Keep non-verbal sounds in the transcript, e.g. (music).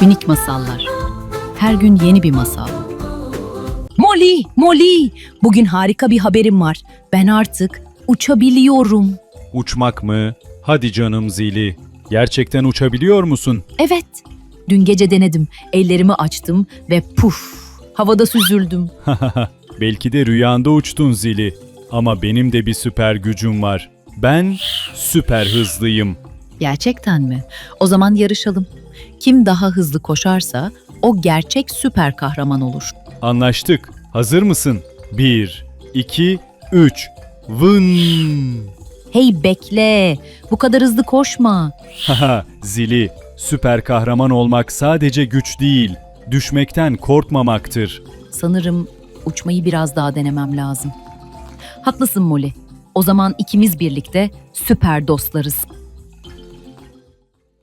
Minik masallar. Her gün yeni bir masal. Molly, Molly. Bugün harika bir haberim var. Ben artık uçabiliyorum. Uçmak mı? Hadi canım zili. Gerçekten uçabiliyor musun? Evet. Dün gece denedim. Ellerimi açtım ve puf, havada süzüldüm. (laughs) Belki de rüyanda uçtun zili. Ama benim de bir süper gücüm var. Ben süper hızlıyım. Gerçekten mi? O zaman yarışalım. Kim daha hızlı koşarsa o gerçek süper kahraman olur. Anlaştık. Hazır mısın? 1, 2, 3. Vın! Hey bekle. Bu kadar hızlı koşma. Haha zili. Süper kahraman olmak sadece güç değil, düşmekten korkmamaktır. Sanırım uçmayı biraz daha denemem lazım. Haklısın Molly. O zaman ikimiz birlikte süper dostlarız.